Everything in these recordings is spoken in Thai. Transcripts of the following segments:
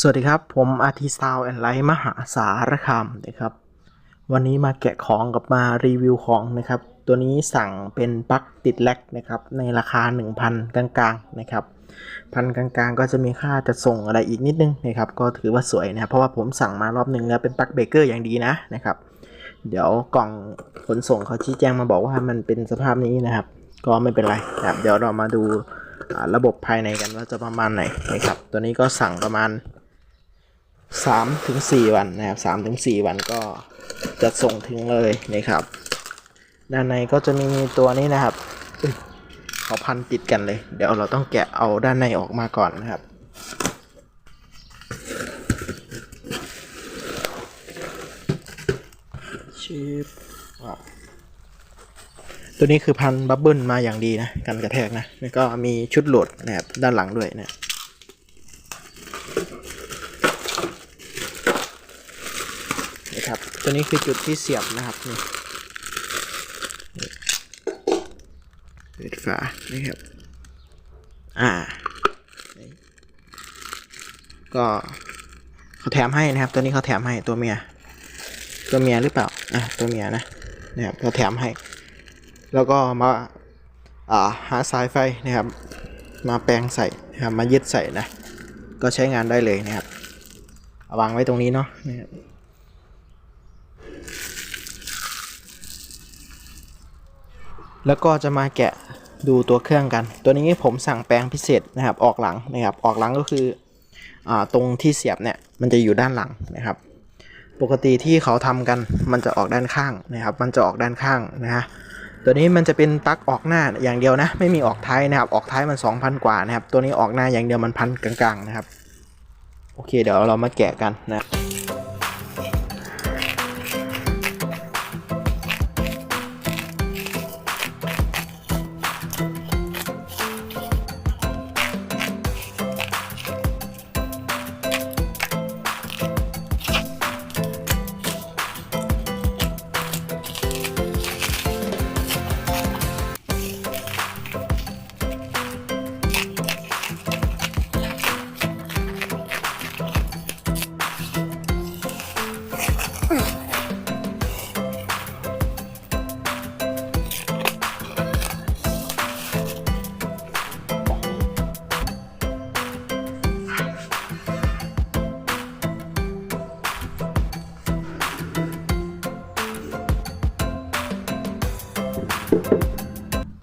สวัสดีครับ ผมอาทิซาวแอนไลท์มหาสารคามนะครับ วันนี้มาแกะของกับมารีวิวของนะครับ ตัวนี้สั่งเป็นปลั๊กติดแลกนะครับ ในราคา 1,000 กลางๆนะครับพันกลางๆ ก็จะมีค่าจะส่งอะไรอีกนิดนึงนะครับ ก็ถือว่าสวยนะเพราะว่าผมสั่งมารอบหนึ่งแล้วเป็นปลั๊กเบเกอร์อย่างดีนะนะครับ เดี๋ยวกล่องขนส่งเขาชี้แจงมาบอกว่ามันเป็นสภาพนี้นะครับ ก็ไม่เป็นไรนะครับเดี๋ยวเรามาดูระบบภายในกันว่าจะประมาณไหนนะครับ ตัวนี้ก็สั่งประมาณ สามถึงสี่วันนะครับสามถึงสี่วันก็จะส่งถึงเลยนะครับ ด้านในก็จะมีตัวนี้นะครับเขาพันติดกันเลย เดี๋ยวเราต้องแกะเอาด้านในออกมาก่อนนะครับชิปตัวนี้คือพันบับเบิลมาอย่างดีนะกันกระแทกนะแล้วก็มีชุดโหลดนะครับด้านหลังด้วยนะ นะครับ ตัวนี้คือจุดที่เสียบนะครับนี่เปิดฝานะครับ อ่า ก็เขาแถมให้นะครับ ตัวนี้เขาแถมให้ตัวเมีย ตัวเมียหรือเปล่า อะ ตัวเมียนะนะครับเขาแถมให้ แล้วก็มา อ่า หาสายไฟนะครับ มาแปลงใส่นะครับ มายึดใส่นะ ก็ใช้งานได้เลยนะครับาวางไว้ตรงนี้เนาะนะครับ แล้วก็จะมาแกะดูตัวเครื่องกัน ตัวนี้ผมสั่งแปลงพิเศษนะครับออกหลังนะครับออกหลังก็คืออตรงที่เสียบเนี่ยมันจะอยู่ด้านหลังนะครับ ปกติที่เขาทำกันมันจะออกด้านข้างนะครับ มันจะออกด้านข้างนะฮะตัวนี้มันจะเป็นปลั๊กออกหน้าอย่างเดียวนะ ไม่มีออกท้ายนะครับ ออกท้ายมัน 2,000 กว่านะครับ ตัวนี้ออกหน้าอย่างเดียวมันพันกลางๆนะครับ โอเค เดี๋ยวเรามาแกะกันนะ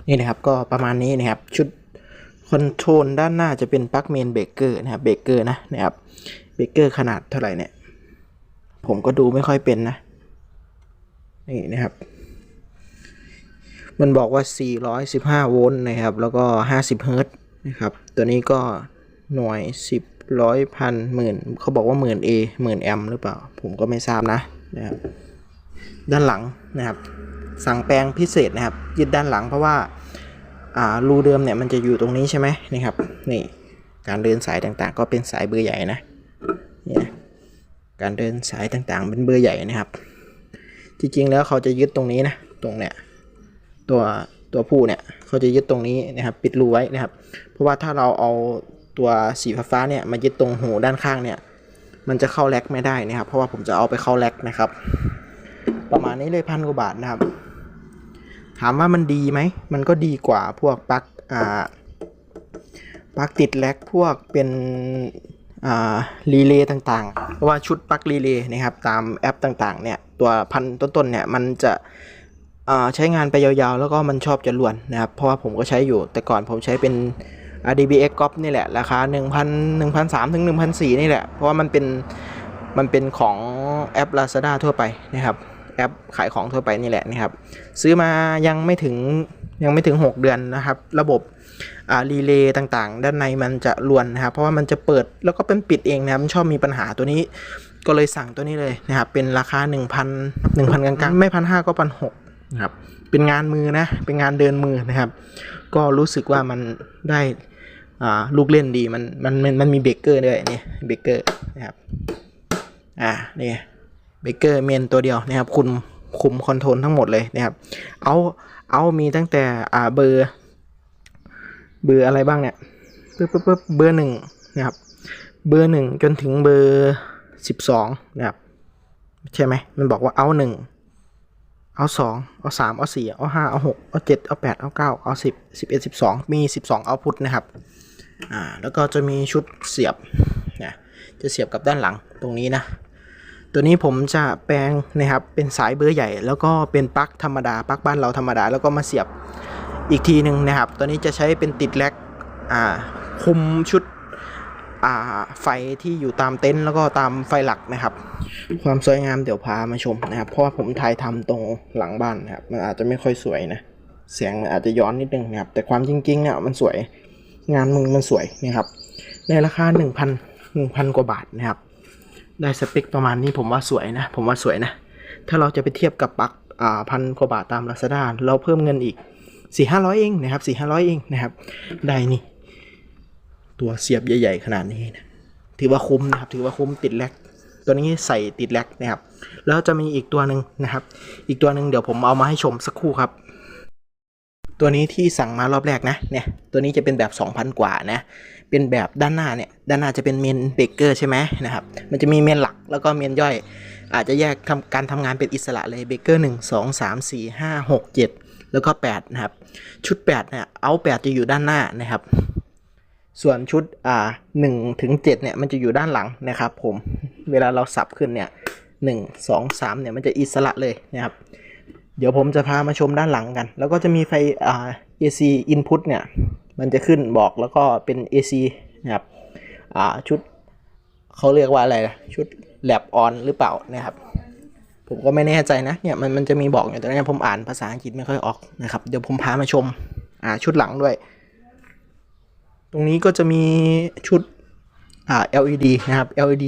นี่นะครับก็ประมาณนี้นะครับชุดคอนโทรลด้านหน้าจะเป็นปลั๊กเมนเบรกเกอร์นะครับเบรกเกอร์นะนะครับเบรกเกอร์ขนาดเท่าไหร่เนี่ย ผมก็ดูไม่ค่อยเป็นนะ นี่นะครับ มันบอกว่า 415 โวลต์นะครับ แล้วก็ 50 เฮิรตซ์นะครับ ตัวนี้ก็หน่วย 10 ร้อยพันหมื่นเขาบอกว่าหมื่น A หมื่นแอมหรือเปล่า ผมก็ไม่ทราบนะนะครับ ด้านหลังนะครับ สั่งแปลงพิเศษนะครับ ยึดด้านหลังเพราะว่าารูเดิมเนี่ยมันจะอยู่ตรงนี้ใช่ไหมนี่ครับนี่การเดินสายต่างๆ ก็เป็นสายเบอร์ใหญ่นะนี่นะการเดินสายต่างๆ เป็นเบอร์ใหญ่นะครับ จริงๆแล้วเขาจะยึดตรงนี้นะตรงเนี่ยตัวตัวผู้เนี่ยเขาจะยึดตรงนี้นะครับ ปิดรูไว้นะครับ เพราะว่าถ้าเราเอาตัวสีฟ้าๆเนี่ยมายึดตรงหูด้านข้างเนี่ยมันจะเข้าแล็กไม่ได้นะครับ เพราะว่าผมจะเอาไปเข้าแล็กนะครับ ประมาณนี้เลยพันกว่าบาทนะครับ ถามว่ามันดีไหม มันก็ดีกว่าพวกปลั๊กอ่าปลั๊กติดแล็กพวกเป็นอ่ารีเลย์ต่างๆ เพราะว่าชุดปลั๊กรีเลย์นะครับตามแอปต่างๆเนี่ยตัวพันต้นๆเนี่ยมันจะอ่าใช้งานไปยาวๆ แล้วก็มันชอบจะลวนนะครับ เพราะว่าผมก็ใช้อยู่แต่ก่อนผมใช้เป็น RDBX g o p นี่แหละ ราคา 1,000 1,300ถึง1,400 นี่แหละ เพราะว่ามันเป็น มันเป็นของแอป Lazada ทั่วไปนะครับ แอปขายของทั่วไปนี่แหละนะครับ ซื้อมายังไม่ถึงยังไม่ถึง 6 เดือนนะครับ ระบบอ่ารีเลย์ต่างๆ ด้านในมันจะลวนนะครับ เพราะว่ามันจะเปิดแล้วก็เป็นปิดเองนะครับชอบมีปัญหาตัวนี้ ก็เลยสั่งตัวนี้เลยนะครับ เป็นราคา 1,000 1,000กลางๆ ไม่พันห้าก็พันหกนะครับเป็นงานมือนะเป็นงานเดินมือนะครับ ก็รู้สึกว่ามันได้อ่าลูกเล่นดีมันมันมันมันมีเบรกเกอร์ด้วยนี่เบรกเกอร์นะครับอ่านี่ เบเกอร์เมนตัวเดียวนะครับคุมคุมคอนโทรลทั้งหมดเลยนะครับเอาเอามีตั้งแต่อ่าเบอร์เบอร์อะไรบ้างเนี่ยปึ๊บปึ๊บปึ๊บเบอร์หนึ่งนะครับเเบอร์หนึ่งจนถึงเบอร์สิบสองนะครับใช่ไหมมันบอกว่าเอาหนึ่งเอาสองเอาสามเอาสี่เอาห้าเอาหกเอาเจ็ดเอาแปดเอาเก้าเอาสิบสิบเอ็ดสิบสองมีสิบสองเอาพุทนะครับอ่าแล้วก็จะมีชุดเสียบนะจะเสียบกับด้านหลังตรงนี้นะ ตัวนี้ผมจะแปลงนะครับเป็นสายเบอร์ใหญ่ แล้วก็เป็นปลั๊กธรรมดาปลั๊กบ้านเราธรรมดา แล้วก็มาเสียบอีกทีหนึ่งนะครับ ตัวนี้จะใช้เป็นติดแล็กคุมชุดไฟที่อยู่ตามเต็นท์แล้วก็ตามไฟหลักนะครับ ความสวยงามเดี๋ยวพามาชมนะครับ เพราะว่าผมถ่ายทำตรงหลังบ้านนะครับ มันอาจจะไม่ค่อยสวยนะเสียงมันอาจจะย้อนนิดนึงนะครับ แต่ความจริงๆเนี่ยมันสวยงานมึงมันสวยนะครับ ในราคา 1,000 1,000 กว่าบาทนะครับ ได้สเปคประมาณนี้ผมว่าสวยนะ ผมว่าสวยนะ ถ้าเราจะไปเทียบกับปลั๊กอ่าพันกว่าบาทตาม Lazada เราเพิ่มเงินอีก 4 5 0 0 เองนะครับ 4 5 0 0 เองนะครับ ได้นี่ ตัวเสียบใหญ่ ๆ ขนาดนี้นะถือว่าคุ้มนะครับ ถือว่าคุ้มติดแล็กตัวนี้ใส่ติดแล็กนะครับ แล้วจะมีอีกตัวหนึ่งนะครับ อีกตัวหนึ่งเดี๋ยวผมเอามาให้ชมสักครู่ครับ ตัวนี้ที่สั่งมารอบแรกนะเนี่ยตัวนี้จะเป็นแบบ 2,000 กว่านะ เป็นแบบด้านหน้าเนี่ยด้านหน้าจะเป็นเมนเบเกอร์ใช่ไหมนะครับมันจะมีเมนหลักแล้วก็เมนย่อย อาจจะแยกทำการทำงานเป็นอิสระเลยเบเกอร์หนึ่งสองสามสี่ห้าหกเจ็ดแล้วก็แปดนะครับชุดแปดเนี่ยเอาแปดจะอยู่ด้านหน้านะครับ ส่วนชุดอ่าหนึ่งถึงเจ็ดเนี่ยมันจะอยู่ด้านหลังนะครับ ผมเวลาเราสับขึ้นเนี่ยหนึ่งสองสามเนี่ยมันจะอิสระเลยนะครับเดี๋ยวผมจะพามาชมด้านหลังกัน แล้วก็จะมีไฟอ่า AC input เนี่ย มันจะขึ้นบอกแล้วก็เป็น AC นะครับอ่าชุดเขาเรียกว่าอะไรนะชุด lab on หรือเปล่านะครับ ผมก็ไม่แน่ใจนะเนี่ยมันมันจะมีบอกอยู่แต่เนี่ยผมอ่านภาษาอังกฤษไม่ค่อยออกนะครับ เดี๋ยวผมพามาชมอ่าชุดหลังด้วย ตรงนี้ก็จะมีชุดอ่า LED นะครับ LED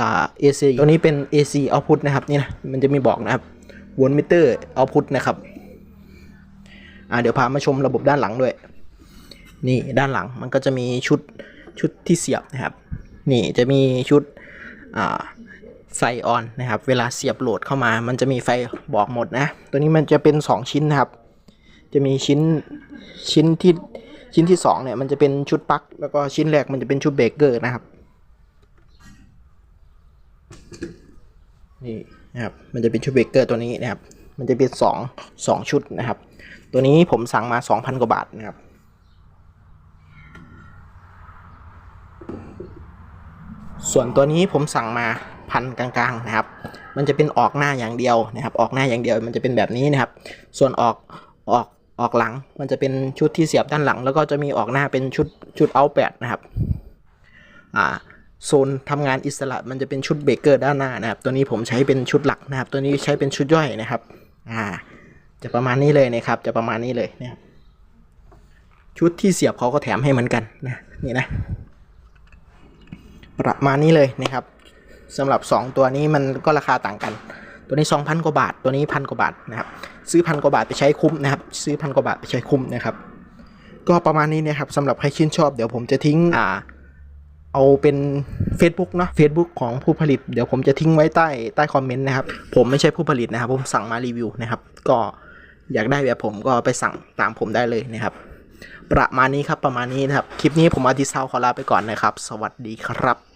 อ่า AC ตัวนี้เป็น AC output นะครับนี่นะมันจะมีบอกนะครับวอลมิเตอร์ output นะครับอ่าเดี๋ยวพามาชมระบบด้านหลังด้วย นี่ด้านหลังมันก็จะมีชุดชุดที่เสียบนะครับ นี่จะมีชุดอ่าไฟออนนะครับ เวลาเสียบโหลดเข้ามา มันจะมีไฟบอกหมดนะ ตัวนี้มันจะเป็น 2 ชิ้นนะครับ จะมีชิ้นชิ้นที่ชิ้นที่สองเนี่ยมันจะเป็นชุดปลั๊กแล้วก็ชิ้นแรกมันจะเป็นชุดเบรกเกอร์นะครับนี่นะครับมันจะเป็นชุดเบรกเกอร์ตัวนี้นะครับ มันจะเป็นสองสองชุดนะครับ ตัวนี้ผมสั่งมา 2,000 กว่าบาทนะครับ ส่วนตัวนี้ผมสั่งมาพันกลางๆนะครับ มันจะเป็นออกหน้าอย่างเดียวนะครับ ออกหน้าอย่างเดียวมันจะเป็นแบบนี้นะครับ ส่วนออกออกออกหลัง มันจะเป็นชุดที่เสียบด้านหลัง แล้วก็จะมีออกหน้าเป็นชุดชุดเอาแปดนะครับอ่าโซนทำงานอิสระมันจะเป็นชุดเบเกอร์ด้านหน้านะครับ ตัวนี้ผมใช้เป็นชุดหลักนะครับ ตัวนี้ใช้เป็นชุดย่อยนะครับอ่าจะประมาณนี้เลยนะครับ จะประมาณนี้เลยนะครับชุดที่เสียบเขาก็แถมให้เหมือนกันนะนี่นะ ประมาณนี้เลยนะครับสำหรับ 2 ตัวนี้มันก็ราคาต่างกัน ตัวนี้ 2,000 กว่าบาท ตัวนี้พันกว่าบาทนะครับ ซื้อพันกว่าบาทไปใช้คุ้มนะครับ ซื้อพันกว่าบาทไปใช้คุ้มนะครับ ก็ประมาณนี้นะครับสำหรับใครชื่นชอบเดี๋ยวผมจะทิ้งอ่าเอาเป็น Facebook เนาะ Facebook ของผู้ผลิต เดี๋ยวผมจะทิ้งไว้ใต้ใต้คอมเมนต์นะครับ ผมไม่ใช่ผู้ผลิตนะครับ ผมสั่งมารีวิวนะครับ ก็อยากได้แบบผมก็ไปสั่งตามผมได้เลยนะครับ ประมาณนี้ครับประมาณนี้นะครับ คลิปนี้ผมอาทิตย์เช้าขอลาไปก่อนนะครับ สวัสดีครับ